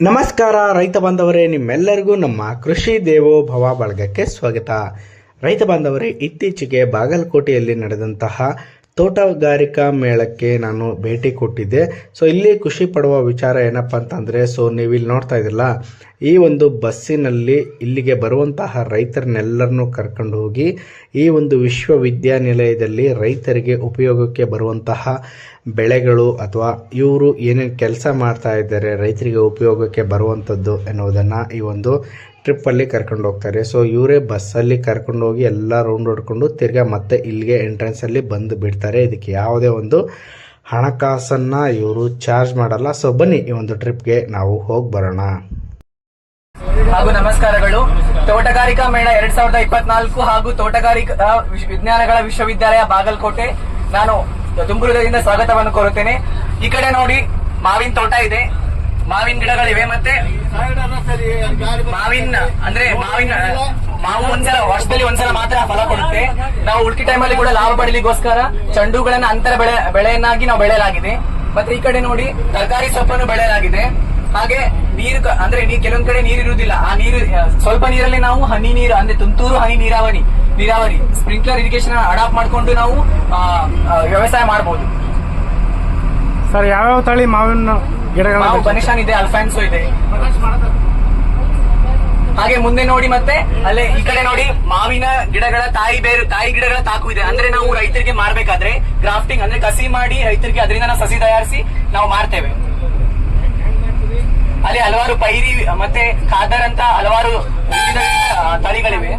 ನಮಸ್ಕಾರ, ರೈತ ಬಾಂಧವರೇ, ನಿಮ್ಮೆಲ್ಲರಿಗೂ ನಮ್ಮ ಕೃಷಿ ದೇವೋ ಭವ ಬಳಗಕ್ಕೆ ಸ್ವಾಗತ. ರೈತ ಬಾಂಧವರೇ, ಇತ್ತೀಚೆಗೆ ಬಾಗಲಕೋಟೆಯಲ್ಲಿ ನಡೆದಂತಹ ತೋಟಗಾರಿಕಾ ಮೇಳಕ್ಕೆ ನಾನು ಭೇಟಿ ಕೊಟ್ಟಿದ್ದೆ. ಸೊ ಇಲ್ಲಿ ಖುಷಿ ಪಡುವ ವಿಚಾರ ಏನಪ್ಪ ಅಂತಂದರೆ ಸೊ ನೀವು ಇಲ್ಲಿ ನೋಡ್ತಾ ಇದ್ದಿಲ್ಲ ಈ ಒಂದು ಬಸ್ಸಿನಲ್ಲಿ ಇಲ್ಲಿಗೆ ಬರುವಂತಹ ರೈತರನ್ನೆಲ್ಲರನ್ನೂ ಕರ್ಕೊಂಡು ಹೋಗಿ, ಈ ಒಂದು ವಿಶ್ವವಿದ್ಯಾನಿಲಯದಲ್ಲಿ ರೈತರಿಗೆ ಉಪಯೋಗಕ್ಕೆ ಬರುವಂತಹ ಬೆಳೆಗಳು ಅಥವಾ ಇವರು ಏನೇನು ಕೆಲಸ ಮಾಡ್ತಾ ಇದ್ದಾರೆ, ರೈತರಿಗೆ ಉಪಯೋಗಕ್ಕೆ ಬರುವಂಥದ್ದು ಎನ್ನುವುದನ್ನು ಈ ಒಂದು ಟ್ರಿಪ್ಪಲ್ಲಿ ಕರ್ಕೊಂಡು ಹೋಗ್ತಾರೆ. ಸೊ ಇವರೇ ಬಸ್ಸಲ್ಲಿ ಕರ್ಕೊಂಡು ಹೋಗಿ ಎಲ್ಲ ರೌಂಡ್ ಹೊಡ್ಕೊಂಡು ತಿರ್ಗಾ ಮತ್ತೆ ಇಲ್ಲಿಗೆ ಎಂಟ್ರೆನ್ಸಲ್ಲಿ ಬಂದು ಬಿಡ್ತಾರೆ. ಇದಕ್ಕೆ ಯಾವುದೇ ಒಂದು ಹಣಕಾಸನ್ನು ಇವರು ಚಾರ್ಜ್ ಮಾಡಲ್ಲ. ಸೊ ಬನ್ನಿ ಈ ಒಂದು ಟ್ರಿಪ್ಗೆ ನಾವು ಹೋಗಿ ಬರೋಣ. ಹಾಗೂ ನಮಸ್ಕಾರಗಳು. ತೋಟಗಾರಿಕಾ ಮೇಳ ಎರಡ್ ಸಾವಿರದ ಇಪ್ಪತ್ನಾಲ್ಕು ಹಾಗೂ ತೋಟಗಾರಿಕಾ ವಿಜ್ಞಾನಗಳ ವಿಶ್ವವಿದ್ಯಾಲಯ ಬಾಗಲಕೋಟೆ. ನಾನು ತುಂಬುರುದಿಂದ ಸ್ವಾಗತವನ್ನು ಕೋರುತ್ತೇನೆ. ಈ ಕಡೆ ನೋಡಿ, ಮಾವಿನ ತೋಟ ಇದೆ. ಮಾವಿನ ಗಿಡಗಳಿವೆ ಮತ್ತೆ ಮಾವಿನ, ಅಂದ್ರೆ ಮಾವಿನ, ಮಾವು ಒಂದ್ಸಲ, ವರ್ಷದಲ್ಲಿ ಒಂದ್ಸಲ ಮಾತ್ರ ಫಲ ಕೊಡುತ್ತೆ. ನಾವು ಉಳ್ಕಿ ಟೈಮಲ್ಲಿ ಕೂಡ ಲಾಭ ಪಡಲಿಗೋಸ್ಕರ ಚಂಡುಗಳನ್ನ ಅಂತರ ಬೆಳೆ, ಬೆಳೆಯನ್ನಾಗಿ ನಾವು ಬೆಳೆಯಲಾಗಿದೆ. ಮತ್ತೆ ಈ ಕಡೆ ನೋಡಿ, ತರಕಾರಿ ಸೊಪ್ಪನ್ನು ಬೆಳೆಯಲಾಗಿದೆ. ಹಾಗೆ ನೀರು ಅಂದ್ರೆ ಕೆಲವೊಂದ್ ಕಡೆ ನೀರು ಇರುವುದಿಲ್ಲ. ಆ ನೀರು, ಸ್ವಲ್ಪ ನೀರಲ್ಲಿ ನಾವು ಹನಿ ನೀರು, ಅಂದ್ರೆ ತುಂತುರು ಹನಿ ನೀರಾವರಿ ನೀರಾವರಿ ಸ್ಪ್ರಿಂಕ್ಲರ್ ಇರಿಗೇಷನ್ ಅಡಾಪ್ಟ್ ಮಾಡ್ಕೊಂಡು ನಾವು ವ್ಯವಸಾಯ ಮಾಡಬಹುದು ಸರ್ ಯಾವ್ಯಾವ ತಳಿ ಮಾವಿನ ಗಿಡಗಳು ಬನಿಶಾನ್ ಇದೆ ಅಲ್ಫಾನ್ಸೋ ಇದೆ. ಹಾಗೆ ಮುಂದೆ ನೋಡಿ ಮತ್ತೆ ಅಲ್ಲೇ ಈ ಕಡೆ ನೋಡಿ ಮಾವಿನ ಗಿಡಗಳ ತಾಯಿ ಬೇರು ತಾಯಿ ಗಿಡಗಳ ತಾಕು ಇದೆ. ಅಂದ್ರೆ ನಾವು ರೈತರಿಗೆ ಮಾರ್ಬೇಕಾದ್ರೆ ಗ್ರಾಫ್ಟಿಂಗ್ ಅಂದ್ರೆ ಕಸಿ ಮಾಡಿ ರೈತರಿಗೆ ಅದರಿಂದ ನಾವು ಸಸಿ ತಯಾರಿಸಿ ನಾವು ಮಾರ್ತೇವೆ. ಅಲ್ಲಿ ಹಲವಾರು ಪೈರಿ, ಮತ್ತೆ ಖಾದರ್ ಅಂತ ಹಲವಾರು ವಿವಿಧ ತಳಿಗಳಿವೆ.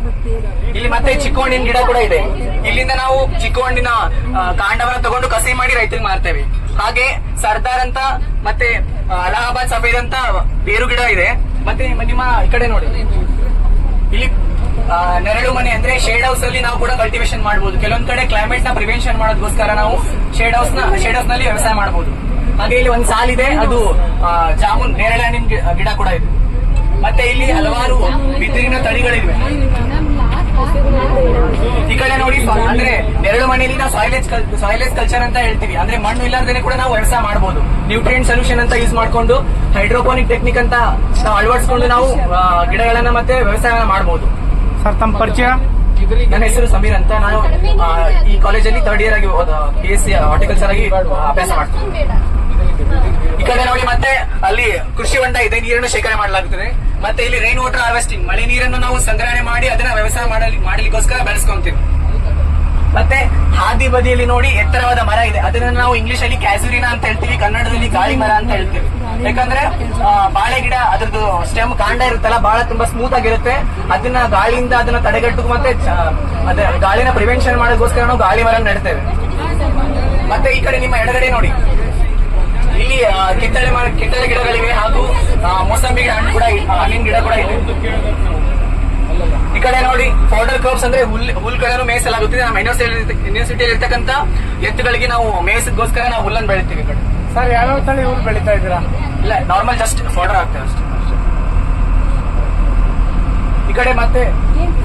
ಇಲ್ಲಿ ಮತ್ತೆ ಚಿಕ್ಕ ಹಣ್ಣಿನ ಗಿಡ ಕೂಡ ಇದೆ. ಇಲ್ಲಿಂದ ನಾವು ಚಿಕ್ಕ ಹಣ್ಣಿನ ಕಾಂಡವನ್ನ ತಗೊಂಡು ಕಸಿ ಮಾಡಿ ರೈತರಿಗೆ ಮಾರ್ತೇವೆ. ಹಾಗೆ ಸರ್ದಾರ್ ಅಂತ, ಮತ್ತೆ ಅಲಹಾಬಾದ್ ಸಫೇದ್ ಅಂತ ಬೇರು ಗಿಡ ಇದೆ. ಮತ್ತೆ ನಿಮ್ಮ ಈ ಕಡೆ ನೋಡಿ. ಇಲ್ಲಿ ನೆರಳು ಮನೆ ಅಂದ್ರೆ ಶೇಡ್ ಹೌಸ್ ಅಲ್ಲಿ ನಾವು ಕೂಡ ಕಲ್ಟಿವೇಶನ್ ಮಾಡಬಹುದು ಕೆಲವೊಂದ್ ಕಡೆ ಕ್ಲೈಮೇಟ್ನ ಪ್ರಿವೆನ್ಷನ್ ಮಾಡೋದಕ್ಕೋಸ್ಕರ ನಾವು ಶೇಡ್ ಹೌಸ್ನ ಶೇಡ್ ಹೌಸ್ನಲ್ಲಿ ವ್ಯವಸಾಯ ಮಾಡಬಹುದು ಹಾಗೆ ಇಲ್ಲಿ ಒಂದ್ ಸಾಲಿದೆ ಅದು ಜಾಮೂನ್ ನೇರಳೆ ಹಣ್ಣಿನ ಗಿಡ ಕೂಡ ಇದೆ. ಮತ್ತೆ ಇಲ್ಲಿ ಹಲವಾರು ಬಿದಿರಿನ ತಳಿಗಳಿವೆ. ಈ ಕಡೆ ನೋಡಿ ಅಂದ್ರೆ ನೆರಳು ಮನೆಯಲ್ಲಿ ನಾವು ಸಾಯಿಲೇಜ್ ಸಾಯಿಲೇಜ್ ಕಲ್ಚರ್ ಅಂತ ಹೇಳ್ತೀವಿ. ಅಂದ್ರೆ ಮಣ್ಣು ಇಲ್ಲದೇನೆ ಕೂಡ ನಾವು ವ್ಯವಸಾಯ ಮಾಡಬಹುದು ನ್ಯೂಟ್ರಿಯೆಂಟ್ ಸೊಲ್ಯೂಷನ್ ಅಂತ ಯೂಸ್ ಮಾಡ್ಕೊಂಡು ಹೈಡ್ರೋಪೋನಿಕ್ ಟೆಕ್ನಿಕ್ ಅಂತ ನಾವು ಅಳವಡಿಸಿಕೊಂಡು ನಾವು ಗಿಡಗಳನ್ನ ಮತ್ತೆ ವ್ಯವಸಾಯ ಮಾಡಬಹುದು ಸರ್ ತಮ್ಮ ಪರಿಚಯ? ನನ್ನ ಹೆಸರು ಸಮೀರ್ ಅಂತ ನಾನು ಈ ಕಾಲೇಜಲ್ಲಿ ಥರ್ಡ್ ಇಯರ್ ಆಗಿ ಬಿ ಎಸ್ ಸಿ ಹಾರ್ಟಿಕಲ್ಚರ್ ಆಗಿ ಅಭ್ಯಾಸ ಮಾಡ್ತೀನಿ. ಕಡೆ ನೋಡಿ ಮತ್ತೆ ಅಲ್ಲಿ ಕೃಷಿ ಹೊಂಡ ಇದೆ, ನೀರನ್ನು ಶೇಖರಣೆ ಮಾಡಲಾಗುತ್ತದೆ. ಮತ್ತೆ ಇಲ್ಲಿ ರೈನ್ ವಾಟರ್ ಹಾರ್ವೆಸ್ಟಿಂಗ್ ಮಳೆ ನೀರನ್ನು ನಾವು ಸಂಗ್ರಹಣೆ ಮಾಡಿ ಅದನ್ನ ವ್ಯವಸಾಯ ಮಾಡಲಿ ಮಾಡಲಿಕ್ಕೋಸ್ಕರ ಬೆಳೆಸ್ಕೊಂತೀವಿ. ಮತ್ತೆ ಹಾದಿ ಬದಿಯಲ್ಲಿ ನೋಡಿ ಎತ್ತರವಾದ ಮರ ಇದೆ. ಅದನ್ನ ನಾವು ಇಂಗ್ಲಿಷ್ ಅಲ್ಲಿ ಕ್ಯಾಸುರಿನಾ ಅಂತ ಹೇಳ್ತೀವಿ, ಕನ್ನಡದಲ್ಲಿ ಗಾಳಿ ಮರ ಅಂತ ಹೇಳ್ತೀವಿ. ಯಾಕಂದ್ರೆ ಬಾಳೆ ಗಿಡ ಅದ್ರದ್ದು ಸ್ಟೆಮ್ ಕಾಂಡ ಇರುತ್ತಲ್ಲ ಬಹಳ ತುಂಬಾ ಸ್ಮೂತ್ ಆಗಿರುತ್ತೆ. ಅದನ್ನ ಗಾಳಿಯಿಂದ ಅದನ್ನ ತಡೆಗಟ್ಟು ಮತ್ತೆ ಅದೇ ಗಾಳಿನ ಪ್ರಿವೆನ್ಷನ್ ಮಾಡೋದಕ್ಕೋಸ್ಕರ ನಾವು ಗಾಳಿ ಮರ ನೆಡ್ತೇವೆ. ಮತ್ತೆ ಈ ಕಡೆ ನಿಮ್ಮ ಎಡಗಡೆ ನೋಡಿ. ಇಲ್ಲಿ ಕಿತ್ತಳೆ ಮರ ಕಿತ್ತಳೆ ಗಿಡಗಳಿವೆ ಹಾಗೂ ಮೋಸಂಬಿ ಹಣ್ಣು ಕೂಡ ಇದೆ ಹಣ್ಣಿನ ಗಿಡ ಕೂಡ ಇದೆ. ಈ ಕಡೆ ನೋಡಿ ಪೌಡರ್ ಕ್ರಾಪ್ಸ್ ಅಂದ್ರೆ ಹುಲ್ ಹುಲ್ಗಳನ್ನು ಮೇಯಿಸಲಾಗುತ್ತದೆ. ನಮ್ಮ ಯೂನಿವರ್ಸಿಟಿ ಯೂನಿವರ್ಸಿಟಿಯಲ್ಲಿ ಇರ್ತಕ್ಕಂತ ಎತ್ತುಗಳಿಗೆ ನಾವು ಮೇಯಿಸೋದಕ್ಕೋಸ್ಕರ ನಾವು ಹುಲ್ಲನ್ನು ಬೆಳಿತೀವಿ ಈ ಕಡೆ. ಸರ್ ಯಾವ ತಳಿ ಹುಲ್ ಬೆಳಿತಾ ಇದ್ದೀರಾ? ಇಲ್ಲ ನಾರ್ಮಲ್ ಜಸ್ಟ್ ಪೌಡರ್ ಆಗ್ತೇವೆ ಅಷ್ಟೇ. ಈ ಕಡೆ ಮತ್ತೆ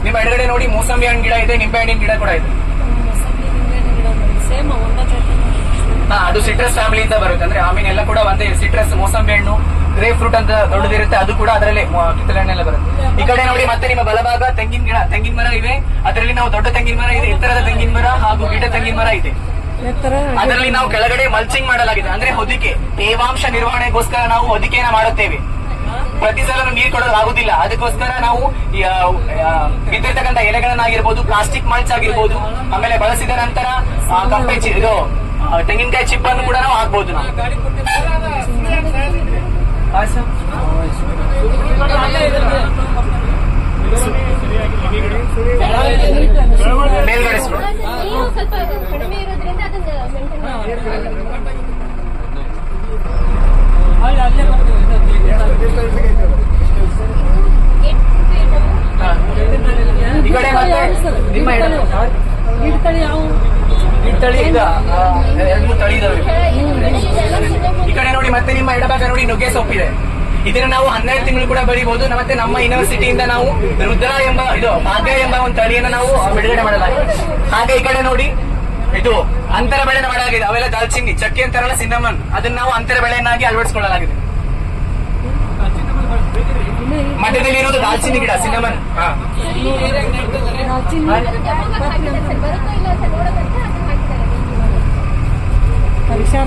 ನಿಮ್ಮ ಎಡಗಡೆ ನೋಡಿ ಮೋಸಂಬಿ ಹಣ್ಣು ಗಿಡ ಇದೆ ನಿಂಬೆ ಹಣ್ಣಿನ ಗಿಡ ಕೂಡ ಇದೆ ಸೇಮ್ ಒಂದ ಹಾ ಅದು ಸಿಟ್ರಸ್ ಫ್ಯಾಮಿಲಿ ಇಂದ ಬರುತ್ತೆ. ಅಂದ್ರೆ ಆಮೇಲೆ ಎಲ್ಲ ಕೂಡ ಒಂದೇ ಸಿಟ್ರಸ್ ಮೋಸಂಬಿ ಹಣ್ಣು ಗ್ರೇಪ್ ಫ್ರೂಟ್ ಅಂತ ದೊಡ್ಡದಿರುತ್ತೆ ಅದು ಕೂಡ ಅದರಲ್ಲಿ ಕಿತ್ತಲೆ ಹಣ್ಣೆಲ್ಲ ಬರುತ್ತೆ. ಈ ಕಡೆ ನೋಡಿ ಮತ್ತೆ ನಿಮ್ಮ ಬಲಭಾಗ ತೆಂಗಿನ ಗಿಡ ತೆಂಗಿನ ಮರ ಇವೆ. ಅದರಲ್ಲಿ ನಾವು ದೊಡ್ಡ ತೆಂಗಿನ ಮರ ಇದೆ ಎತ್ತರದ ತೆಂಗಿನ ಮರ ಹಾಗೂ ಗಿಡ ತೆಂಗಿನ ಮರ ಇದೆ. ಅದರಲ್ಲಿ ನಾವು ಕೆಳಗಡೆ ಮಲ್ಚಿಂಗ್ ಮಾಡಲಾಗಿದೆ. ಅಂದ್ರೆ ಹೊದಿಕೆ ತೇವಾಂಶ ನಿರ್ವಹಣೆಗೋಸ್ಕರ ನಾವು ಹೊದಿಕೆಯನ್ನ ಮಾಡುತ್ತೇವೆ. ಪ್ರತಿ ಸಲ ನೀರು ಆಗುದಿಲ್ಲ. ಅದಕ್ಕೋಸ್ಕರ ನಾವು ಬಿದ್ದಿರ್ತಕ್ಕಂಥ ಎಲೆಗಳನ್ನಾಗಿರ್ಬೋದು ಪ್ಲಾಸ್ಟಿಕ್ ಮಲ್ಚ್ ಆಗಿರ್ಬೋದು ಆಮೇಲೆ ಬಳಸಿದ ನಂತರ ಆ, ಕಪ್ಪೆ ಇದು ತೆಂಗಿನಕಾಯಿ ಚಿಪ್ ಅನ್ನು ಕೂಡ ನಾವು ಹಾಕ್ಬೋದು ನಾವು. ಮೇಲ್ಗಡೆ ಸ್ವಲ್ಪ ಕಡಿಮೆ ಇರೋದ್ರಿಂದ ಅದನ್ನ ಮೇಂಟೈನ್ ಹಾ. ಈ ಕಡೆ ಮತ್ತೆ ನಿಮ್ಮ ಎಡ ಗಿಡತಳಿ ಯಾವ ತಳಿ ಈಗ ಎರಡು ಮೂರು ತಳಿ ಇದಾವೆ ಈ ಕಡೆ ನೋಡಿ ಮತ್ತೆ ನಿಮ್ಮ ಎಡಭಾಗ ನೋಡಿ ನುಗ್ಗೆ ಸೊಪ್ಪಿದೆ. ಇದನ್ನ ನಾವು ಹನ್ನೆರಡು ತಿಂಗಳು ಕೂಡ ಬೆಳಿಬಹುದು ಮತ್ತೆ ನಮ್ಮ ಯೂನಿವರ್ಸಿಟಿಯಿಂದ ನಾವು ರುದ್ರ ಎಂಬ ಇದು ಭಾಗ್ಯ ಎಂಬ ಒಂದು ತಳಿಯನ್ನ ನಾವು ಬಿಡುಗಡೆ ಮಾಡಲಾಗಿದೆ. ಹಾಗೆ ಈ ಕಡೆ ನೋಡಿ ಇದು ಅಂತರ ಬೆಳೆನ ಮಾಡಲಾಗಿದೆ. ಅವೆಲ್ಲ ದಾಲ್ಚಿನ್ನಿ ಚಕ್ಕೆ ಅಂತಾರಲ್ಲ ಸಿನ್ನಮನ್. ಅದನ್ನ ನಾವು ಅಂತರ ಬೆಳೆಯನ್ನಾಗಿ ಅಳವಡಿಸಿಕೊಳ್ಳಲಾಗಿದೆ. ಮಧ್ಯದಲ್ಲಿ ಇರೋದು ದಾಲ್ಚಿನ್ನಿ ಗಿಡ ಸಿನಮನ್ ಯಾವಾಗ ಹಾಕಿದ್ದಾರೆ ಸರ್ ಬರುತ್ತೋ ಇಲ್ಲ ಅಂತ ನೋಡೋದಂತ ಅದನ್ನ ಹಾಕಿದ್ದಾರೆ ಪರೀಕ್ಷಾರ್ಥವಾಗಿ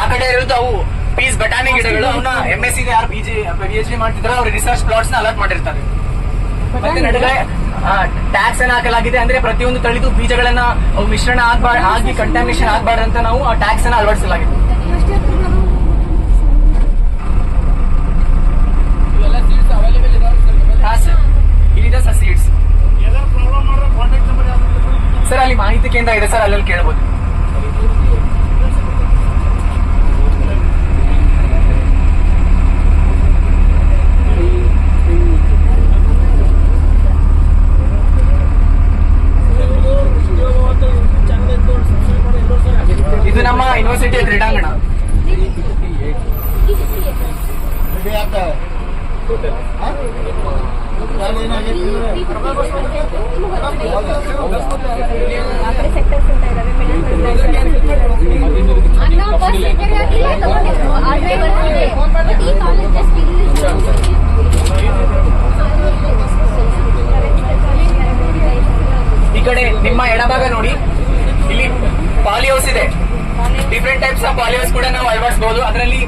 ಆ ಕಡೆ ಇರೋದು ಅವು ಪೀಸ್ ಬಟಾಣಿ ಗಿಡಗಳು ಅವನ್ನ ಎಂ ಎಸ್ ಸಿ ಯಾರು P G P H D ಮಾಡ್ತಿದ್ರೆ ಅವ್ರ ರಿಸರ್ಚ್ ಪ್ಲಾಟ್ಸ್ನ ಅಲರ್ಟ್ ಮಾಡಿರ್ತಾರೆ. ಮತ್ತೆ ನಡುವೆ ಟ್ಯಾಕ್ಸ್ ಅನ್ನ ಹಾಕಲಾಗಿದೆ ಅಂದ್ರೆ ಪ್ರತಿಯೊಂದು ತಳಿದು ಬೀಜಗಳನ್ನ ಅವು ಮಿಶ್ರಣ ಆಗ್ಬಾರ್ದು ಆಗಿ ಕಂಟಾಮಿನೇಷನ್ ಆಗ್ಬಾರ್ದು ಅಂತ ನಾವು ಆ ಟ್ಯಾಕ್ಸ್ ಅನ್ನ ಅಳವಡಿಸಲಾಗಿದೆ. ಸರ್ ಅಲ್ಲಿ ಮಾಹಿತಿ ಕೇಂದ್ರ ಇದೆ ಸರ್ ಅಲ್ಲಲ್ಲಿ ಕೇಳ್ಬೋದು ಇದು ನಮ್ಮ ಯೂನಿವರ್ಸಿಟಿಯ ಕ್ರೀಡಾಂಗಣ ಆ ಕಡೆ ಸೆಕ್ಟರ್ಸ್ ಅಂತ ಇದಾವೆ ಅನ್ನ ಬಸ್ ಸೆಕ್ಟರ್ ಆಗಿಲ್ಲ ತಗೊಂಡಿದ್ರು ಆ ಡ್ರೈವರ್ ಇದೆ ಬಟ್ ಈ ಕಾಲೇಜ್ ಜಸ್ಟ್ ಈ ಕಡೆ ನಿಮ್ಮ ಎಡಭಾಗ ನೋಡಿ ಇಲ್ಲಿ ಪಾಲಿಹೌಸ್ ಇದೆ ಡಿಫ್ರೆಂಟ್ ಟೈಪ್ಸ್ ಆಫ್ ಪಾಲಿಹೌಸ್ ಕೂಡ ನಾವು ಅಳವಡಿಸಬಹುದು ಅದರಲ್ಲಿ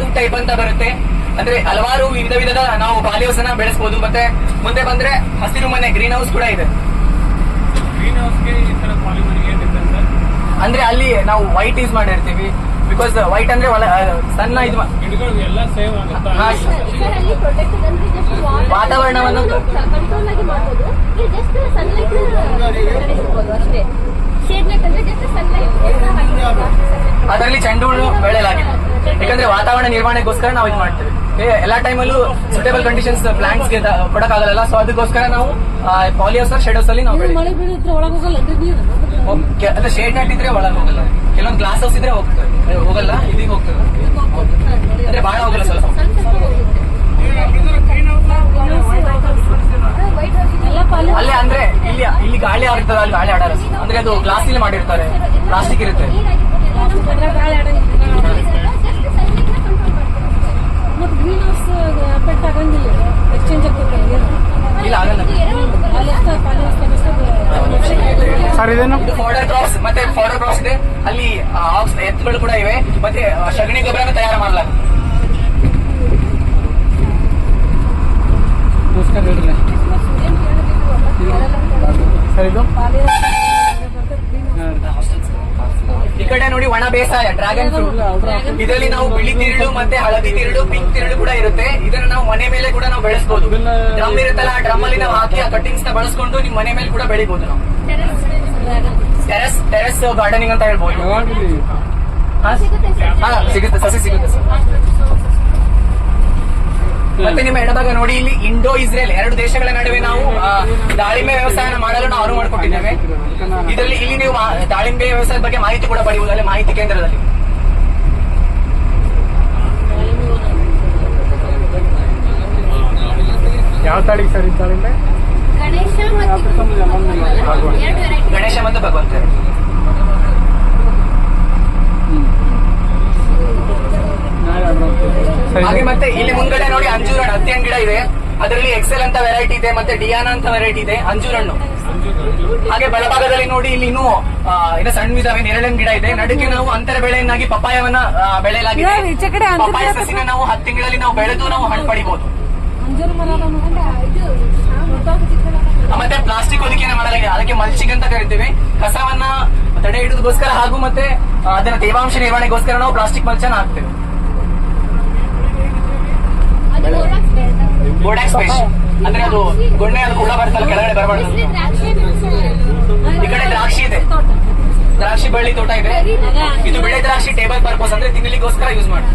ಸಾಟು ಟೈಪ್ ಅಂತ ಬರುತ್ತೆ. ಅಂದ್ರೆ ಹಲವಾರು ವಿಧ ವಿಧದ ನಾವು ಅನ್ನ ಬೆಳೆಸಬಹುದು ಮತ್ತೆ ಮುಂದೆ ಬಂದ್ರೆ ಹಸಿರು ಮನೆ ಗ್ರೀನ್ ಹೌಸ್ ಕೂಡ ಇದೆ. ಗ್ರೀನ್ ಹೌಸ್ಗೆ ಈ ತರ ಪಾಲಿಮರ್ಗೆ ಏನು ಡಿಫ್ರೆನ್ಸ್ ಅಂದ್ರೆ ಅಲ್ಲಿ ನಾವು ವೈಟ್ ಯೂಸ್ ಮಾಡಿರ್ತೀವಿ. ಬಿಕಾಸ್ ವೈಟ್ ಅಂದ್ರೆ ಸಣ್ಣ ಇದು ವಾತಾವರಣವನ್ನು ಅದರಲ್ಲಿ ಚೆಂಡು ಹೂಳು ಬೆಳೆಯಲಾಗಿದೆ. ಯಾಕಂದ್ರೆ ವಾತಾವರಣ ನಿರ್ವಹಣೆಗೋಸ್ಕರ ನಾವು ಇದು ಮಾಡ್ತೇವೆ. ಏ, ಎಲ್ಲಾ ಟೈಮಲ್ಲೂ ಸುಟೇಬಲ್ ಕಂಡೀಷನ್ಸ್ ಪ್ಲಾಂಟ್ಸ್ಗೆ ಕೊಡಕ್ಕಾಗಲ್ಲ. ಸೊ ಅದಕ್ಕೋಸ್ಕರ ನಾವು ಪಾಲಿಹೌಸ್ ಶೆಡೋಸ್ ಅಲ್ಲಿ ನಾವು ಅಂದ್ರೆ ಶೇಡ್ ನೆಟ್ ಇದ್ರೆ ಒಳಗೆ ಹೋಗಲ್ಲ. ಕೆಲವೊಂದು ಗ್ಲಾಸ್ ಹೌಸ್ ಇದ್ರೆ ಹೋಗ್ತದೆ. ಹೋಗಲ್ಲ ಇದೀಗ ಹೋಗ್ತದೆ. ಅಂದ್ರೆ ಬಹಳ ಹೋಗಲ್ಲ ಸ್ವಲ್ಪ. ಅಲ್ಲೇ ಅಂದ್ರೆ ಇಲ್ಲಿ ಇಲ್ಲಿ ಗಾಳಿ ಆಡ್ತದೆ ಅಲ್ಲಿ ಗಾಳಿ ಆಡಾರ ಅಂದ್ರೆ ಅದು ಗ್ಲಾಸ್ ಇಲ್ಲಿ ಮಾಡಿರ್ತಾರೆ. ಪ್ಲಾಸ್ಟಿಕ್ ಇರುತ್ತೆ. ಇಲ್ಲ ಆಗಲ್ಲ. ಸರ್ ಇದೇನು? ಕ್ರಾಪ್ಸ್ ಮತ್ತೆ ಫಾಡರ್ ಕ್ರಾಪ್ಸ್ ಇದೆ. ಅಲ್ಲಿ ಎತ್ತುಗಳು ಕೂಡ ಇವೆ. ಮತ್ತೆ ಸಗಣಿ ಗೊಬ್ಬರನ ತಯಾರು ಮಾಡಲಾಗುತ್ತೆ ಸರ್ ಇದು? ಈ ಕಡೆ ನೋಡಿ ಒಣ ಬೇಸಾಯ ಡ್ರ್ಯಾಗನ್ ಫ್ರೂಟ್. ಇದರಲ್ಲಿ ನಾವು ಬಿಳಿ ತಿರುಳು ಮತ್ತೆ ಹಳದಿ ತಿರುಳು ಪಿಂಕ್ ತಿರುಳು ಕೂಡ ಇರುತ್ತೆ. ಇದನ್ನ ನಾವು ಮನೆ ಮೇಲೆ ಕೂಡ ನಾವು ಬೆಳೆಸಬಹುದು ಡ್ರಮ್ ಇರುತ್ತಲ್ಲ ಆ ಡ್ರಮ್ ಅಲ್ಲಿ ನಾವು ಹಾಕಿ ಆ ಕಟ್ಟಿಂಗ್ಸ್ನ ಬಳಸ್ಕೊಂಡು ನಿಮ್ ಮನೆ ಮೇಲೆ ಕೂಡ ಬೆಳಿಬಹುದು ನಾವು. ಟೆರೆಸ್ ಟೆರೆಸ್ ಗಾರ್ಡನಿಂಗ್ ಅಂತ ಹೇಳ್ಬೋದು? ಹಾ ಸಿಗುತ್ತೆ ಸಸಿ ಸಿಗುತ್ತೆ ಸರ್. ಮತ್ತೆ ನಿಮ್ಮ ಎಡಭಾಗ ನೋಡಿ ಇಲ್ಲಿ ಇಂಡೋ ಇಸ್ರೇಲ್ ಎರಡು ದೇಶಗಳ ನಡುವೆ ನಾವು ದಾಳಿಂಬೆ ವ್ಯವಸಾಯನ ಮಾಡಲು ನಾವು ಅನುವು ಮಾಡಿಕೊಟ್ಟಿದ್ದೇವೆ. ಇದರಲ್ಲಿ ಇಲ್ಲಿ ನೀವು ದಾಳಿಂಬೆ ವ್ಯವಸಾಯದ ಬಗ್ಗೆ ಮಾಹಿತಿ ಕೂಡ ಪಡೆಯುವುದು ಅಲ್ಲಿ ಮಾಹಿತಿ ಕೇಂದ್ರದಲ್ಲಿ. ಯಾವ ತಾಳಿ ಸರ್ ಗಣೇಶ ಮತ್ತು ಭಗವಂತ. ಹಾಗೆ ಮತ್ತೆ ಇಲ್ಲಿ ಮುಂದ್ಗಡೆ ನೋಡಿ ಅಂಜೂರ ಹಣ್ಣು ಹತ್ತಿ ಗಿಡ ಇದೆ. ಅದರಲ್ಲಿ ಎಕ್ಸೆಲ್ ಅಂತ ವೆರೈಟಿ ಇದೆ ಮತ್ತೆ ಡಿಯಾನಾ ಅಂತ ವೆರೈಟಿ ಇದೆ. ಅಂಜೂರ ಹಣ್ಣು ಹಾಗೆ ಬಲಭಾಗದಲ್ಲಿ ನೋಡಿ ಇಲ್ಲಿ ಇನ್ನೂ ಇನ್ನು ಸಣ್ಣ ಇದಾವೆ ನೆರಳಿನ ಗಿಡ ಇದೆ. ನಡುಕೆ ನಾವು ಅಂತರ ಬೆಳೆಯನ್ನಾಗಿ ಪಪ್ಪಾಯವನ್ನ ಬೆಳೆಯಲಾಗಿದೆ. ಇದಾವೆ, ಈಚೆ ಕಡೆ ಅಂತರ ಪಪಾಯ ಸಸಿನ ನಾವು ಹತ್ತು ತಿಂಗಳಲ್ಲಿ ನಾವು ಬೆಳೆದು ನಾವು ಹಣ್ಣು ಪಡಿಬಹುದು ಮತ್ತೆ ಪ್ಲಾಸ್ಟಿಕ್ ಹೊದಿಕೆಯನ್ನು ಮಾಡಲಾಗಿದೆ. ಅದಕ್ಕೆ ಮಲ್ಚಿಂಗ್ ಅಂತ ಕರಿತೀವಿ. ಕಸವನ್ನ ತಡೆ ಹಿಡಿದೋಸ್ಕರ ಹಾಗೂ ಮತ್ತೆ ಅದರ ತೇವಾಂಶ ನಿರ್ವಹಣೆಗೋಸ್ಕರ ನಾವು ಪ್ಲಾಸ್ಟಿಕ್ ಮಲ್ಚನ ಹಾಕ್ತೇವೆ. ಬೋಡಾಕ್ಸ್ ಫಿಶ್ ಅಂದ್ರೆ ಅದು ಗೊಣ್ಣೆ ಅದು ಕೂಡ ಬರ್ತಲ್ಲ, ಕೆಳಗಡೆ ಬರಬಾರ್ದು. ಈ ಕಡೆ ದ್ರಾಕ್ಷಿ ಇದೆ. ದ್ರಾಕ್ಷಿ ಬಳ್ಳಿ ತೋಟ ಇದೆ. ಇದು ಬೆಳೆ ದ್ರಾಕ್ಷಿ ಟೇಬಲ್ ಪರ್ಪಸ್ ಅಂದ್ರೆ ತಿನ್ನಲಿಕ್ಕೋಸ್ಕರ ಯೂಸ್ ಮಾಡಿ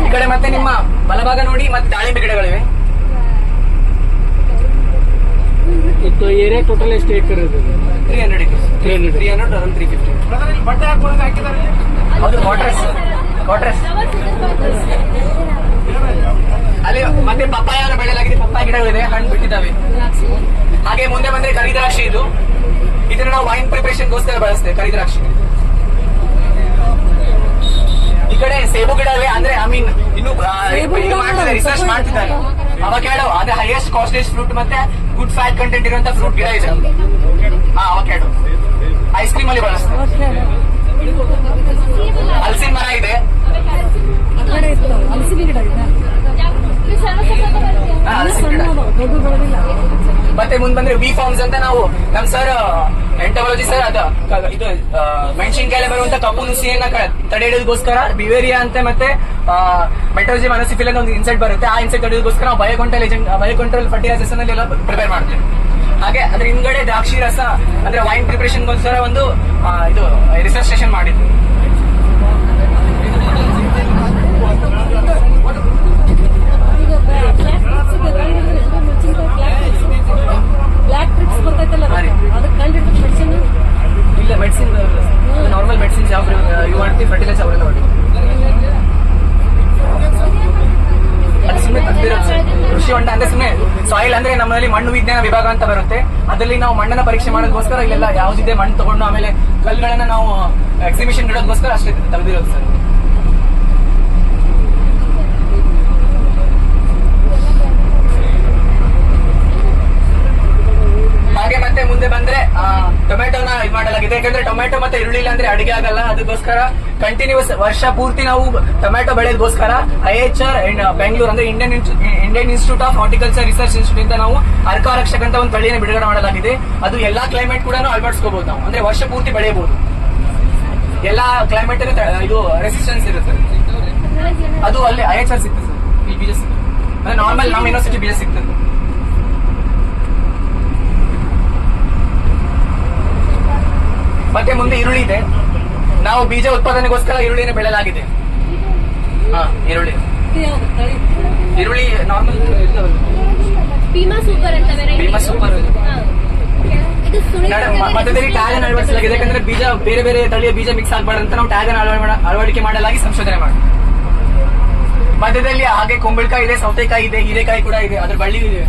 ಈ ಕಡೆ ಮತ್ತೆ ನಿಮ್ಮ ಬಲಭಾಗ ನೋಡಿ, ಮತ್ತೆ ದಾಳಿಂಬೆ ಗಿಡಗಳಿವೆ. ಇತ್ತು ಏರಿಯಾ ಟೋಟಲ್ ಎಷ್ಟು ಏಕರ್ ಇದೆ? Three hundred three hundred three hundred around three fifty ಬಟ್ಟೆ ಹಾಕೋದು ಹಾಕಿದ್ದಾರೆ ಅದು ವಾಟ್ರೆಸ್ ವಾಟ್ರೆಸ್ ಅಲ್ಲಿ ಮತ್ತೆ ಪಪ್ಪಾಯ ಬೆಳೆಯಲಾಗಿದೆ ಪಪ್ಪಾಯ ಗಿಡಗಳಿದೆ ಹಣ್ಣು ಬಿಟ್ಟಿದ್ದಾವೆ. ಹಾಗೆ ಮುಂದೆ ಬಂದ್ರೆ ಕರಿದ್ರಾಕ್ಷಿ ಇದು. ಇದನ್ನ ನಾವು ವೈನ್ ಪ್ರಿಪರೇಷನ್ಗೋಸ್ಕರ ಬಳಸ್ತೇವೆ ಕರಿದ್ರಾಕ್ಷಿ. ಈ ಕಡೆ ಸೇಬು ಗಿಡ ಅಂದ್ರೆ ಐ ಮೀನ್ ಇನ್ನು ರಿಸರ್ಚ್ ಮಾಡ್ತಿದ್ದಾರೆ. ಅವಕ್ಯಾಡೋ ಅದೇ ಹೈಯೆಸ್ಟ್ ಕಾಸ್ಟ್ಲಿಸ್ ಫ್ರೂಟ್ ಮತ್ತೆ ಗುಡ್ ಫ್ಯಾಟ್ ಕಂಟೆಂಟ್ ಇರುವಂತ ಫ್ರೂಟ್ ಗಿಡ ಇದೆ. ಹಾ ಅವಕ್ಯಾಡೋ ಐಸ್ ಕ್ರೀಮ್ ಅಲ್ಲಿ ಬಳಸ್ತಾರೆ. ಹಲಸಿನ ಮರ ಇದೆ. ಮತ್ತೆ ಮುಂದ್ ಬಂದ್ರೆ ವಿ ಫಾರ್ಮ್ಸ್ ಅಂತ ನಾವು ನಮ್ ಸರ್ ಎಂಟಮಾಲಜಿ ಸರ್ ಅದ ಇದು ಮೆಣಸಿನಕಾಯಿ ಬರುವಂತ ಕಪ್ಪು ನುಸಿಯನ್ನ ಕ- ತಡೆ ಹಿಡಿಯೋದಕ್ಕೋಸ್ಕರ ಬಿವೇರಿಯಾ ಅಂತ ಮತ್ತೆ ಮೆಟೋಜಿ ಮನಸಿಫಿಲ್ ಅಂತ ಒಂದು ಇನ್ಸೆಕ್ಟ್ ಬರುತ್ತೆ. ಆ ಇನ್ಸೆಕ್ಟ್ ತಡೆಯೋದಕ್ಕೋಸ್ಕರ ನಾವು ಬಯೋಕಂಟ್ರೋಲ್ ಏಜೆಂಟ್ ಬಯೋಕಂಟ್ರೋಲ್ ಫರ್ಟಿಲೈಸರ್ಸ್ ಎಲ್ಲ ಪ್ರಿಪೇರ್ ಮಾಡ್ತೀವಿ. ಹಾಗೆ ಅದ್ರ ಹಿಂದ್ಗಡೆ ದ್ರಾಕ್ಷಿ ರಸ, ಅಂದ್ರೆ ವೈನ್ ಪ್ರಿಪರೇಷನ್ಗೋಸ್ಕರ ಒಂದು ಇದು ರಿಸರ್ಚ್ ಸ್ಟೇಷನ್ ಮಾಡಿದ್ವಿ. ಟ್ರಿಪ್ಸ್ ಬರ್ತೈತಲ್ಲ ಅದಕ್ಕೆ ಕಂಡಿಡ್ದು ಮೆಡಿಸಿನ್ ಇಲ್ಲ ಮೆಡಿಸಿನ್ ನಾರ್ಮಲ್ ಮೆಡಿಸಿನ್ ಯಾವ ಯು ಮಾಡ್ತೀವಿ ಫರ್ಟಿಲೈಸ್ ಅವರೆಲ್ಲ ಸರ್. ಕೃಷಿ ಹೊಂಡ ಅಂದ್ರೆ ಸುಮ್ಮನೆ ಸಾಯಿಲ್ ಅಂದ್ರೆ ನಮ್ಮಲ್ಲಿ ಮಣ್ಣು ವಿಜ್ಞಾನ ವಿಭಾಗ ಅಂತ ಬರುತ್ತೆ. ಅದರಲ್ಲಿ ನಾವು ಮಣ್ಣನ್ನ ಪರೀಕ್ಷೆ ಮಾಡೋದಕ್ಕೋಸ್ಕರ ಇಲ್ಲೆಲ್ಲ ಯಾವ್ದಿದೆ ಮಣ್ಣು ತಗೊಂಡು ಆಮೇಲೆ ಕಲ್ಲುಗಳನ್ನ ನಾವು ಎಕ್ಸಿಬಿಷನ್ ಇಡೋದಕ್ಕೋಸ್ಕರ ಅಷ್ಟೇ ತೆಗೆದಿರೋದು ಸರ್ ಹಾಗೆ ಮತ್ತೆ ಮುಂದೆ ಬಂದ್ರೆ ಆ, ಟೊಮೆಟೊನ ಇದು ಮಾಡಲಾಗಿದೆ. ಯಾಕಂದ್ರೆ ಟೊಮೆಟೊ ಮತ್ತೆ ಈರುಳ್ಳಿ ಇಲ್ಲ ಅಂದ್ರೆ ಅಡಿಗೆ ಆಗಲ್ಲ. ಅದಕ್ಕೋಸ್ಕರ ಕಂಟಿನ್ಯೂಸ್ ವರ್ಷ ಪೂರ್ತಿ ನಾವು ಟೊಮೆಟೊ ಬೆಳೆಯೋದಕ್ಕೋಸ್ಕರ ಐ ಎಚ್ ಆರ್ ಬೆಂಗಳೂರು ಅಂದ್ರೆ Indian Indian institute of horticulture research institute ಇಂದ ನಾವು ಅರ್ಕ ರಕ್ಷಕ ಅಂತ ಒಂದು ತಳಿಯನ್ನು ಬಿಡುಗಡೆ ಮಾಡಲಾಗಿದೆ. ಅದು ಎಲ್ಲಾ ಕ್ಲೈಮೇಟ್ ಕೂಡ ಅಳವಡಿಸ್ಕೋಬಹುದು ನಾವು. ಅಂದ್ರೆ ವರ್ಷ ಪೂರ್ತಿ ಬೆಳೆಯಬಹುದು ಎಲ್ಲಾ ಕ್ಲೈಮೇಟ್ ಇದು ರೆಸಿಸ್ಟೆನ್ಸ್ ಇರುತ್ತೆ. ಅದು ಅಲ್ಲಿ ಐ ಎಚ್ ಆರ್ ಸಿಗ್ತದೆ. ನಾರ್ಮಲ್ ನಮ್ಮ ಯೂನಿವರ್ಸಿಟಿ ಬೀಜ ಸಿಗ್ತದೆ. ಮತ್ತೆ ಮುಂದೆ ಈರುಳ್ಳಿ ಇದೆ. ನಾವು ಬೀಜ ಉತ್ಪಾದನೆಗೋಸ್ಕರ ಈರುಳ್ಳಿನ ಬೆಳೆಯಲಾಗಿದೆ. ಹಾ ಈರುಳ್ಳಿ. ಈರುಳ್ಳಿ ನಾರ್ಮಲ್ ಭೀಮಾ ಸೂಪರ್ ಅಂತ ಭೀಮಾ ಮಧ್ಯದಲ್ಲಿ ಟ್ಯಾಗ್ ಅನ್ನು ಅಳವಡಿಸಲಾಗಿದೆ. ಯಾಕಂದ್ರೆ ಬೀಜ ಬೇರೆ ಬೇರೆ ತಳಿಯ ಬೀಜ ಮಿಕ್ಸ್ ಆಗಬಾರ್ದು ಅಂತ ನಾವು ಟ್ಯಾಗ್ ಅನ್ನು ಅಳವಡಿಕೆ ಮಾಡಲಾಗಿ ಸಂಶೋಧನೆ ಮಾಡಿ. ಮಧ್ಯದಲ್ಲಿ ಹಾಗೆ ಕುಂಬಳಕಾಯಿ ಇದೆ ಸೌತೆಕಾಯಿ ಇದೆ ಹೀರೆಕಾಯಿ ಕೂಡ ಇದೆ ಅದ್ರ ಬಳ್ಳಿ ಇದೆ.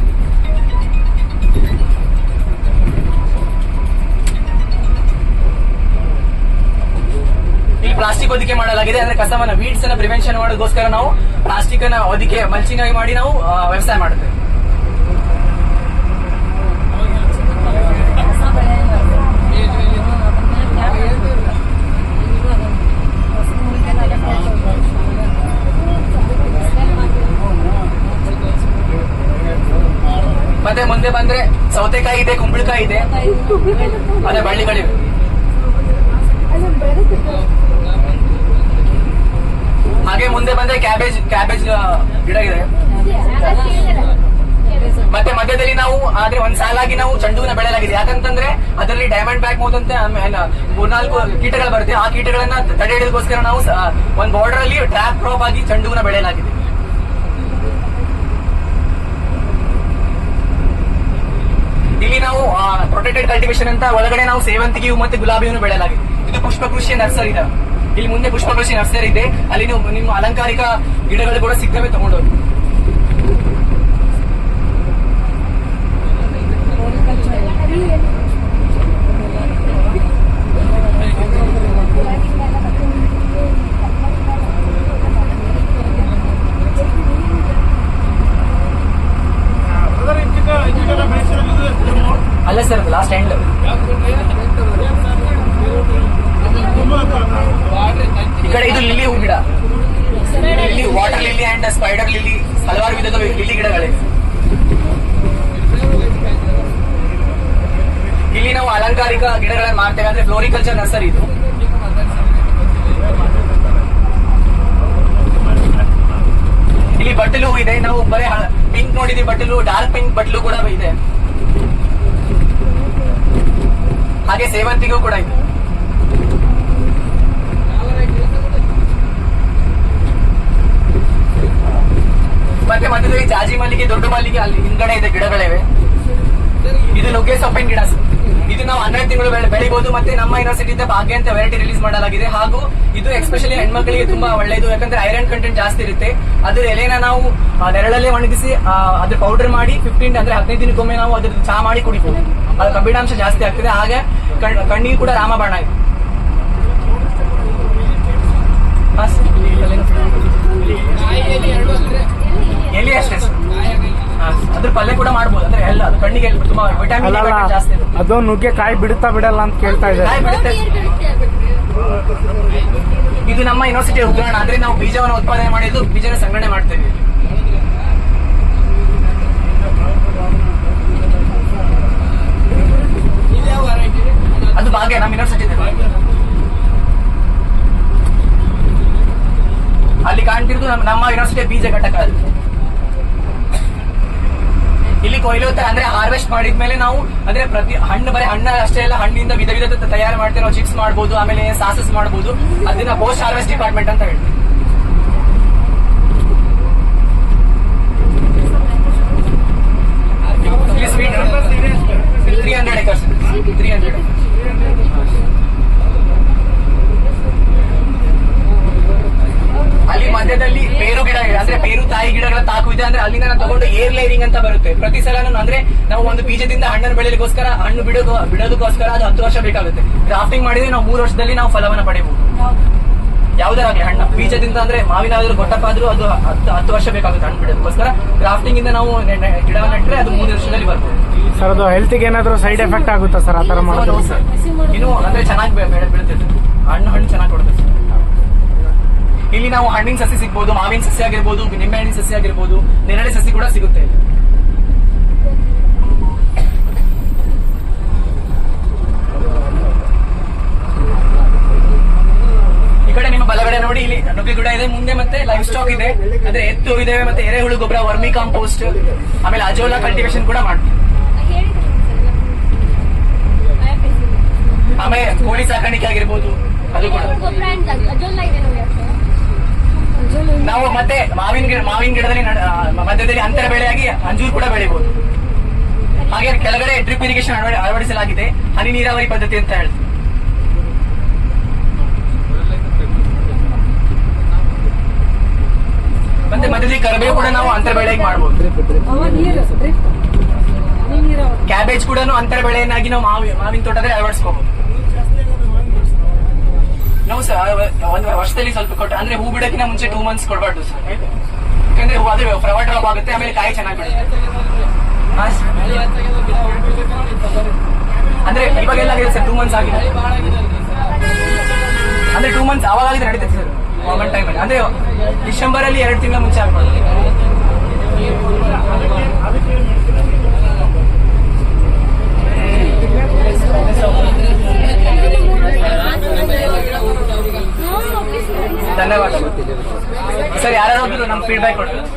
ಹೊದಿಕೆ ಮಾಡಲಾಗಿದೆ. ಅಂದ್ರೆ ಕಸವನ್ನ ವೀಡ್ಸ್ ಅನ್ನ ಪ್ರಿವೆನ್ಷನ್ ಮಾಡೋದಕ್ಕೋಸ್ಕರ ನಾವು ಪ್ಲಾಸ್ಟಿಕ್ ಅನ್ನ ಹೊದಿಕೆ ಮಲ್ಚಿಂಗ್ ಆಗಿ ಮಾಡಿ ನಾವು ವ್ಯವಸಾಯ ಮಾಡ್ತೇವೆ ಮತ್ತೆ ಮುಂದೆ ಬಂದ್ರೆ ಸೌತೆಕಾಯಿ ಇದೆ, ಕುಂಬಳಕಾಯಿ ಇದೆ, ಅದೇ ಬಳ್ಳಿಗಳಿವೆ ಹಾಗೆ ಮುಂದೆ ಬಂದ್ರೆ ಕ್ಯಾಬೇಜ್ ಗಿಡ ಇದೆ. ಮತ್ತೆ ಮಧ್ಯದಲ್ಲಿ ನಾವು, ಆದ್ರೆ ಒಂದ್ ಸಾಲಾಗಿ ನಾವು ಚೆಂಡುವಿನ ಬೆಳೆಯಲಾಗಿದೆ. ಯಾಕಂತಂದ್ರೆ, ಅದರಲ್ಲಿ ಡೈಮಂಡ್ ಬ್ಯಾಕ್ ಆಮೇಲೆ ಮೂರ್ನಾಲ್ಕು ಕೀಟಗಳು ಬರುತ್ತೆ. ಆ ಕೀಟಗಳನ್ನ ತಡೆ ಹಿಡಿಯೋದಕ್ಕೋಸ್ಕರ ನಾವು ಒಂದು ಬಾರ್ಡರ್ ಅಲ್ಲಿ ಟ್ರ್ಯಾಪ್ ಕ್ರಾಪ್ ಆಗಿ ಚೆಂಡುವಿನ ಬೆಳೆಯಲಾಗಿದೆ. ಇಲ್ಲಿ ನಾವು ಪ್ರೊಟೆಕ್ಟೆಡ್ ಕಲ್ಟಿವೇಶನ್ ಅಂತ ಒಳಗಡೆ ನಾವು ಸೇವಂತಿಗೆ ಮತ್ತೆ ಗುಲಾಬಿ ಬೆಳೆಯಲಾಗಿದೆ. ಇದು ಪುಷ್ಪ ಕೃಷಿ ನರ್ಸರಿ ಇದೆ ಇಲ್ಲಿ ಮುಂದೆ ಪುಷ್ಪ ಕೃಷಿ ನರ್ಸರಿ ಇದೆ. ಅಲ್ಲಿ ನೀವು ನಿಮ್ಮ ಅಲಂಕಾರಿಕ ಗಿಡಗಳು ಕೂಡ ಸಿಗ್ತವೆ ತಗೊಂಡೋಗಿ. ಅಲ್ಲ ಸರ್ ಲಾಸ್ಟ್ ಎಂಡ್ ಈ ಇದು ಲಿಲ್ಲಿ ಹೂ ಗಿಡ. Lily water lily and spider lily ಹಲವಾರು ವಿಧದ ಲಿಲ್ಲಿ ಗಿಡಗಳಿವೆ. ಇಲ್ಲಿ ನಾವು ಅಲಂಕಾರಿಕ ಗಿಡಗಳನ್ನು ಮಾಡ್ತೇವೆ, ಅಂದ್ರೆ ಫ್ಲೋರಿಕಲ್ಚರ್ ನರ್ಸರಿ ಇದು. ಇಲ್ಲಿ ಬಟ್ಟಲು ಇದೆ, ನಾವು ಬರೀ ಪಿಂಕ್ ನೋಡಿದೀವಿ ಬಟ್ಟಲು ಡಾರ್ಕ್ ಪಿಂಕ್ ಬಟ್ಟಲು ಕೂಡ ಇದೆ. ಹಾಗೆ ಸೇವಂತಿಗೂ ಕೂಡ ಇದೆ. ಮತ್ತೆ ಮಧ್ಯದಲ್ಲಿ ಜಾಜಿ ಮಲ್ಲಿಗೆ ದೊಡ್ಡ ಮಲ್ಲಿಗೆ ಅಲ್ಲಿ ಹಿಂದ್ಗಡೆ ಇದೆ ಗಿಡಗಳಿವೆ. ಇದು ನುಗ್ಗೆ ಸೊಪ್ಪಿನ ಗಿಡ. ಇದು ನಾವು ಹನ್ನೆರಡು ತಿಂಗಳು ಬೆಳೆ- ಬೆಳಿಬಹುದು ಮತ್ತೆ ನಮ್ಮ ಯೂನಿವರ್ಸಿಟಿಯಿಂದ ಭಾಗ್ಯ ಅಂತ ವೆರೈಟಿ ರಿಲೀಸ್ ಮಾಡಲಾಗಿದೆ. ಹಾಗೂ ಇದು ಎಸ್ಪೆಷಲಿ ಹೆಣ್ಮಕ್ಳಿಗೆ ತುಂಬಾ ಒಳ್ಳೆಯದು ಯಾಕಂದ್ರೆ ಐರನ್ ಕಂಟೆಂಟ್ ಜಾಸ್ತಿ ಇರುತ್ತೆ. ಅದ್ರ ಎಲೆನ ನಾವು ನೆರಳಲ್ಲೇ ಒಣಗಿಸಿ ಅದ್ರ ಪೌಡರ್ ಮಾಡಿ ಫಿಫ್ಟೀನ್ ಅಂದ್ರೆ ಹದಿನೈದು ದಿನಕ್ಕೊಮ್ಮೆ ನಾವು ಅದ್ರ ಚಹಾ ಮಾಡಿ ಕುಡಿಬಹುದು ಅದ್ರ ಕಬ್ಬಿಣಾಂಶ ಜಾಸ್ತಿ ಆಗ್ತದೆ. ಹಾಗೆ ಕಣ್- ಕಣ್ಣಿಗೆ ಕೂಡ ರಾಮಬಾಣ ಇದೆ ಹಾ, ಸರ್. ಎಲ್ಲಿ ಅಷ್ಟೇ ಸರ್ ಅದ್ರ ಪಲ್ಯ ಕೂಡ ಮಾಡ್ಬೋದು. ಅಂದ್ರೆ ಎಲ್ಲ ಅದು ಕಣ್ಣಿಗೆ ತುಂಬಾ ವಿಟಮಿನ್ ಜಾಸ್ತಿ ಇರುತ್ತೆ. ಅದು ನುಗ್ಗೆ ಕಾಯಿ ಬಿಡುತ್ತಾ ಬಿಡಲ್ಲ ಅಂತ ಕೇಳ್ತಾ ಇದ್ದಾರೆ. ಕಾಯಿ ಬಿಡುತ್ತೆ. ಇದು ನಮ್ಮ ಯೂನಿವರ್ಸಿಟಿ ಉಗ್ರಾಣ ಅಂದ್ರೆ ನಾವು ಬೀಜವನ್ನು ಉತ್ಪಾದನೆ ಮಾಡಿದ್ದು ಬೀಜನ ಸಂಗ್ರಹಣೆ ಮಾಡ್ತೇವೆ. ಅದು ಭಾಗ್ಯ ನಮ್ಮ ಯೂನಿವರ್ಸಿಟಿ ಅಲ್ಲಿ ಕಾಣ್ತಿರೋದು ನಮ್ಮ ನಮ್ಮ ಯೂನಿವರ್ಸಿಟಿ ಬೀಜ ಘಟಕ ಅದು. ಇಲ್ಲಿ ಕೊಯ್ಲು ಅಂದ್ರೆ ಹಾರ್ವೆಸ್ಟ್ ಮಾಡಿದ್ಮೇಲೆ ನಾವು ಅಂದ್ರೆ ಪ್ರತಿ ಹಣ್ಣು ಬರೀ ಹಣ್ಣ ಅಷ್ಟೇ ಅಲ್ಲ, ಹಣ್ಣಿಂದ ವಿಧ ವಿಧ ತಯಾರು ಮಾಡ್ತೇವೆ ಚಿಪ್ಸ್ ಮಾಡಬಹುದು ಆಮೇಲೆ ಸಾಸಸ್ ಮಾಡಬಹುದು ಅದನ್ನ ಪೋಸ್ಟ್ ಹಾರ್ವೆಸ್ಟ್ ಡಿಪಾರ್ಟ್ಮೆಂಟ್ ಅಂತ ಹೇಳ್ತೀವಿ ಇಲ್ಲಿ sweet three hundred acres three hundred ಅಲ್ಲಿ ಮಧ್ಯದಲ್ಲಿ ಬೇರು ಗಿಡ ಇದೆ. ಅಂದ್ರೆ ಬೇರು ತಾಯಿ ಗಿಡಗಳ ತಾಕು ಇದೆ ಅಂದ್ರೆ ಅಲ್ಲಿಂದ ನಾವು ತಗೊಂಡು ಏರ್ ಬರುತ್ತೆ ಪ್ರತಿ ಸಲ ಅಂದ್ರೆ ನಾವು ಒಂದು ಬೀಜದಿಂದ ಹಣ್ಣನ್ನು ಬೆಳೆಯಲಿಕ್ಕೋಸ್ಕರ ಹಣ್ಣು ಬಿಡೋದು ಬಿಡೋದಕ್ಕೋಸ್ಕರ ಅದು ಹತ್ತು ವರ್ಷ ಬೇಕಾಗುತ್ತೆ. ಗ್ರಾಫ್ಟಿಂಗ್ ಮಾಡಿದ್ರೆ ನಾವು ಮೂರು ವರ್ಷದಲ್ಲಿ ನಾವು ಫಲವನ್ನು ಪಡೆಯಬಹುದು. ಯಾವ್ದಾರಾಗ್ಲಿ ಹಣ್ಣು ಬೀಜದಿಂದ ಅಂದ್ರೆ ಮಾವಿನ ಆದ್ರೂ ಗೊಟ್ಟಪ್ಪ ಆದ್ರೂ ಅದು ಹತ್ತು ಹತ್ತು ವರ್ಷ ಬೇಕಾಗುತ್ತೆ ಹಣ್ಣು ಬಿಡೋದಕ್ಕೋಸ್ಕರ. ಗ್ರಾಫ್ಟಿಂಗ್ ಇಂದ ನಾವು ಗಿಡ ನೆಟ್ರೆ ನೆಟ್ಟರೆ ಅದು ಮೂರು ವರ್ಷದಲ್ಲಿ ಬರ್ತದೆ ಸರ್ ಅದು ಹೆಲ್ತ್ ಏನಾದ್ರೂ ಸೈಡ್ ಎಫೆಕ್ಟ್ ಆಗುತ್ತಾ ಸರ್ ಆ ತರ ಮಾಡೋದು? ಸರ್. ಇನ್ನು ಅಂದ್ರೆ ಚೆನ್ನಾಗಿ ಬೆಳೆ ಬೀಳುತ್ತೆ ಹಣ್ಣು ಹಣ್ಣು ಚೆನ್ನಾಗಿ ಕೊಡುತ್ತೆ. ಇಲ್ಲಿ ನಾವು ಹಣ್ಣಿನ ಸಸಿ ಸಿಗ್ಬೋದು ಮಾವಿನ ಸಸಿ ಆಗಿರ್ಬೋದು ನಿಂಬೆ ಹಣ್ಣಿನ ಸಸಿ ಆಗಿರ್ಬೋದು ನೆರಳೆ ಸಸಿ ಕೂಡ ಸಿಗುತ್ತೆ ಇಲ್ಲಿ. ಈ ಕಡೆ ನಿಮ್ಮ ಬಲಗಡೆ ನೋಡಿ, ಇಲ್ಲಿ ನುಗ್ಗೆ ಗಿಡ ಇದೆ. ಮುಂದೆ ಮತ್ತೆ ಲೈಫ್ ಸ್ಟಾಕ್ ಇದೆ. ಅಂದ್ರೆ ಎತ್ತು ಇದೆ ಮತ್ತೆ ಎರೆಹುಳು ಗೊಬ್ಬರ, ವರ್ಮಿ ಕಾಂಪೋಸ್ಟ್ ಆಮೇಲೆ ಅಜೋಲಾ ಕಲ್ಟಿವೇಶನ್ ಕೂಡ ಮಾಡ್ತೀವಿ. ಆಮೇಲೆ ಕೋಳಿ ಸಾಕಾಣಿಕೆ ಆಗಿರ್ಬೋದು, ಅದು ಕೂಡ. ನಾವು ಮತ್ತೆ ಮಾವಿನ ಗಿಡ, ಮಾವಿನ ಗಿಡದಲ್ಲಿ ಮಧ್ಯದಲ್ಲಿ ಅಂತರ ಬೆಳೆಯಾಗಿ ಅಂಜೂರ್ ಕೂಡ ಬೆಳಿಬಹುದು ಹಾಗೆ ಕೆಳಗಡೆ ಡ್ರಿಪ್ ಇರಿಗೇಷನ್ ಅಳವಡಿಸಲಾಗಿದೆ. ಹನಿ ನೀರಾವರಿ ಪದ್ಧತಿ ಅಂತ ಹೇಳ್ತೀವಿ. ಮತ್ತೆ ಮಧ್ಯದಲ್ಲಿ ಕರಿಬೇವು ಕೂಡ ನಾವು ಅಂತರ ಬೆಳೆಯಾಗಿ ಮಾಡಬಹುದು. ಕ್ಯಾಬೇಜ್ ಕೂಡ ಅಂತರ ಬೆಳೆಯನ್ನಾಗಿ ನಾವು ಮಾವಿ, ಮಾವಿನ ತೋಟದಲ್ಲಿ ಅಳವಡಿಸ್ಕೋಬಹುದು ನಾವು ಸರ್ ಒಂದು ವರ್ಷದಲ್ಲಿ ಸ್ವಲ್ಪ ಕೊಟ್ಟು, ಅಂದ್ರೆ ಹೂ ಬಿಡೋಕ್ಕಿಂತ ಮುಂಚೆ ಟೂ ಮಂತ್ಸ್ ಕೊಡಬಾರ್ದು ಸರ್ ಯಾಕಂದ್ರೆ ಹೂ ಅದು ಫ್ಲವರ್ ಡ್ರಾಪ್ ಆಗುತ್ತೆ, ಆಮೇಲೆ ಕಾಯಿ ಚೆನ್ನಾಗಿ sir. ಅಂದ್ರೆ ಇವಾಗೆಲ್ಲ ಆಗಿದೆ ಸರ್ ಟೂ ಮಂತ್ಸ್ ಆಗಿದೆ ಅಂದ್ರೆ ಟೂ ಮಂತ್ಸ್ ಅವಾಗ ಆಗಿದೆ ನಡೆಯುತ್ತೆ ಸರ್ ಗೌರ್ಮೆಂಟ್ ಅಲ್ಲಿ. ಅಂದ್ರೆ ಡಿಸೆಂಬರ್ ಅಲ್ಲಿ ಎರಡು ತಿಂಗಳ ಮುಂಚೆ ಆಗ್ಬೋದು. ಧನ್ಯವಾದ. ಸರ್ ಯಾರು ನಮ್ಮ ಫೀಡ್ಬ್ಯಾಕ್ ಕೊಡ್ತಾರೆ.